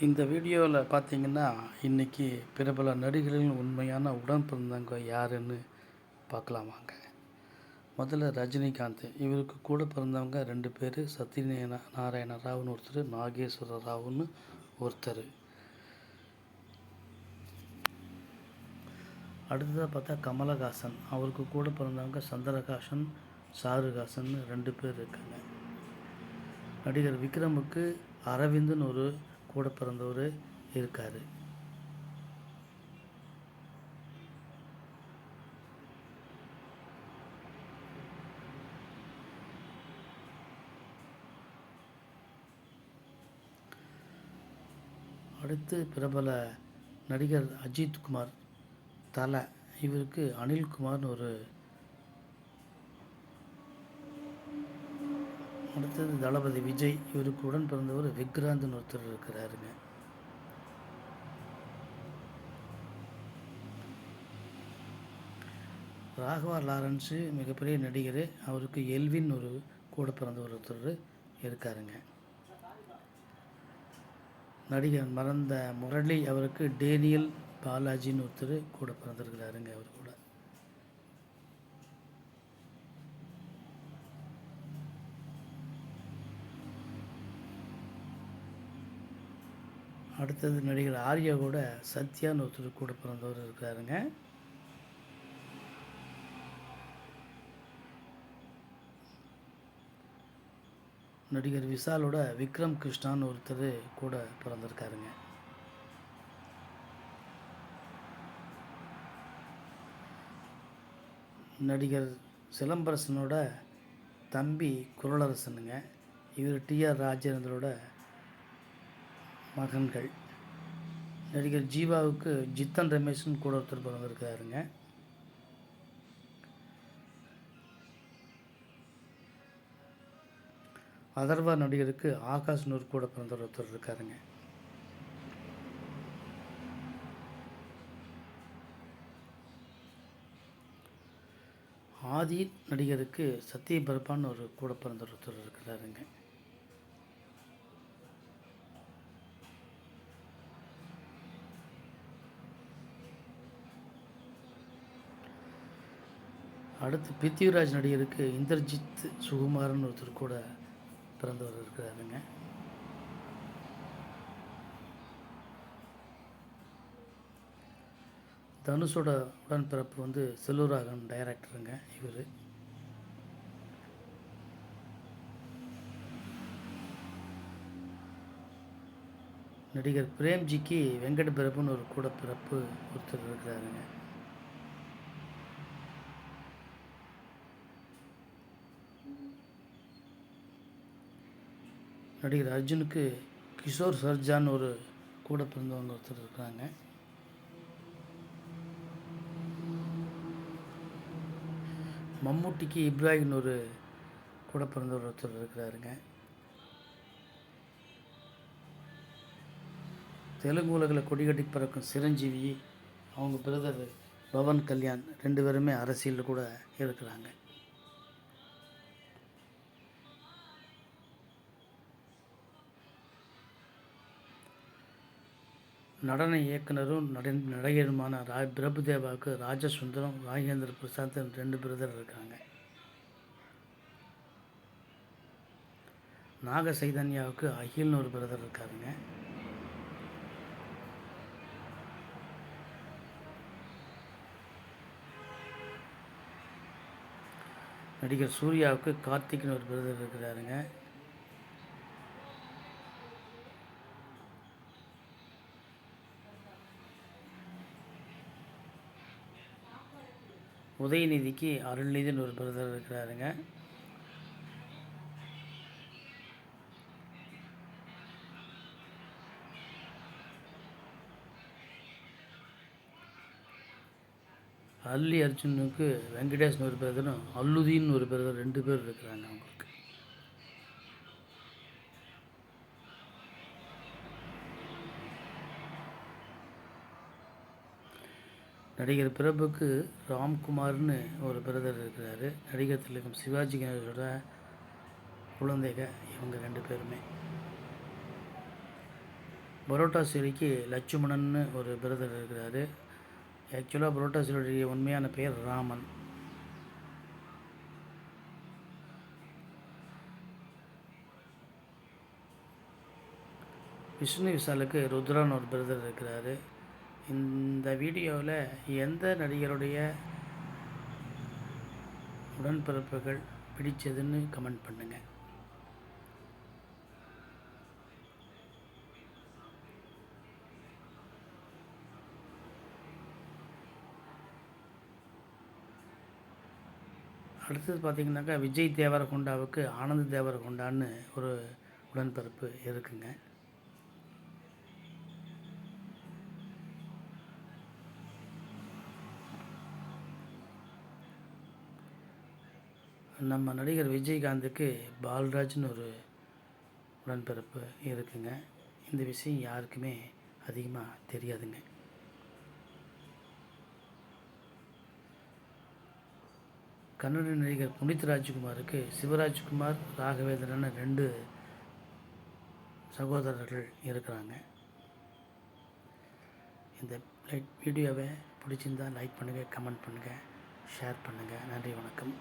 இந்த வீடியோவில் பார்த்தீங்கன்னா இன்றைக்கி பிரபல நடிகர்களின் உண்மையான உடன் பிறந்தவங்க யாருன்னு பார்க்கலாம் வாங்க. முதல்ல ரஜினிகாந்த். இவருக்கு கூட பிறந்தவங்க ரெண்டு பேர் சத்யநாராயண நாராயண ராவ்னு ஒருத்தர் நாகேஸ்வர ராவ்னு ஒருத்தர். அடுத்ததாக பார்த்தா கமலஹாசன். அவருக்கு கூட பிறந்தவங்க சந்திரகாசன் சாருகாசன் ரெண்டு பேர் இருக்காங்க. நடிகர் விக்ரமுக்கு அரவிந்துன்னு ஒரு கூட பிறந்தவர் இருக்கார். அடுத்து பிரபல நடிகர் அஜித் குமார் தலை. இவருக்கு அனில்குமார்னு ஒரு அடுத்தது தளபதி விஜய் இவருக்கு உடன் பிறந்தவர் விக்ராந்த்னு ஒருத்தர் இருக்கிறாருங்க. ராகவா லாரன்ஸு மிகப்பெரிய நடிகர். அவருக்கு எல்வின் ஒரு கூட பிறந்த ஒருத்தர் இருக்காருங்க. நடிகர் மறந்த முரளி அவருக்கு டேனியல் பாலாஜின்னு ஒருத்தர் கூட பிறந்திருக்கிறாருங்க அவர் கூட. அடுத்தது நடிகர் ஆர்யா கூட சத்யான்னு ஒருத்தர் கூட பிறந்தவர் இருக்காருங்க. நடிகர் விஷாலோட விக்ரம் கிருஷ்ணான்னு ஒருத்தர் கூட பிறந்திருக்காருங்க. நடிகர் சிலம்பரசனோட தம்பி குரலரசனுங்க. இவர் டிஆர் ராஜேந்திரோட மகன்கள். நடிகர் ஜீவாவுக்கு ஜித்தன் ரமேஷ்னு கூட ஒருத்தர் பிறந்திருக்காருங்க அதர்வா நடிகருக்கு ஆகாஷ் நூர் கூட பிறந்த ஒருத்தர் இருக்காருங்க. ஆதி நடிகருக்கு சத்யபரப்பான்னு ஒரு கூட பிறந்த ஒருத்தர் இருக்கிறாருங்க. அடுத்து பிருத்திவிராஜ் நடிகருக்கு இந்திரஜித் சுகுமாரன் ஒருத்தர் கூட பிறந்தவர் இருக்கிறாருங்க தனுஷோட உடன்பிறப்பு வந்து செல்லூராகன் டைரக்டருங்க இவர். நடிகர் பிரேம்ஜிக்கு வெங்கட் பிறப்புன்னு ஒரு கூட பிறப்பு ஒருத்தர் இருக்கிறாருங்க. நடிகர் அர்ஜுனுக்கு கிஷோர் சர்ஜான் ஒரு கூட பிறந்தவங்க ஒருத்தர் இருக்கிறாங்க மம்முட்டிக்கு இப்ராஹிம்னு ஒரு கூட பிறந்தவர் ஒருத்தர் இருக்கிறாருங்க. தெலுங்கு உலகில் கொடிகட்டி பிறக்கும் பறக்கும் சிரஞ்சீவி அவங்க பிரதர் பவன் கல்யாண் ரெண்டு பேருமே அரசியலில் கூட இருக்கிறாங்க. நடன இயக்குனரும் நட நடிகருமான ரா பிரபுதேவாவுக்கு ராஜசுந்தரம் ராஜேந்திர பிரசாத் ரெண்டு பிரதர் இருக்காங்க. நாக சைதன்யாவுக்கு அகில்னு ஒரு பிரதர் இருக்காருங்க. நடிகர் சூர்யாவுக்கு கார்த்திக்னு ஒரு பிரதர் இருக்கிறாருங்க. உதயநிதிக்கு அருள்நிதின்னு ஒரு பிரதர் இருக்கிறாருங்க. அல்லி அர்ஜுனுக்கு வெங்கடேஷ்னு ஒரு பிரதரும் அல்லுதீன் ஒரு பிரதர் ரெண்டு பேர் இருக்கிறாங்க அவங்களுக்கு. நடிகர் பிரபுக்கு ராம்குமார்னு ஒரு பிரதர் இருக்கிறார். நடிகர் திலகம் சிவாஜி கணேசோட குழந்தைக இவங்க ரெண்டு பேருமே. பரோட்டா சிறிக்கு லட்சுமணன்னு ஒரு பிரதர் இருக்கிறாரு. ஆக்சுவலாக பரோட்டா சிறியுடைய உண்மையான பெயர் ராமன். விஷ்ணு விசாலுக்கு ருத்ரான்னு ஒரு பிரதர் இருக்கிறாரு. இந்த வீடியோவில் எந்த நடிகருடைய உடன்பிறப்புகள் பிடிச்சதுன்னு கமெண்ட் பண்ணுங்கள் அடுத்தது பார்த்திங்கனாக்கா விஜய் தேவரகொண்டாவுக்கு ஆனந்த் தேவரகொண்டான்னு ஒரு உடன்பிறப்பு இருக்குங்க. நம்ம நடிகர் விஜயகாந்துக்கு பால்ராஜ்னு ஒரு உடன்பிறப்பு இருக்குங்க. இந்த விஷயம் யாருக்குமே அதிகமாக தெரியாதுங்க. கன்னட நடிகர் புனித் ராஜ்குமாருக்கு சிவராஜ்குமார் ராகவேந்திரன்னு ரெண்டு சகோதரர்கள் இருக்கிறாங்க. இந்த லைக் வீடியோவை பிடிச்சிருந்தால் லைக் பண்ணுங்கள் கமெண்ட் பண்ணுங்கள் ஷேர் பண்ணுங்கள் நன்றி வணக்கம்.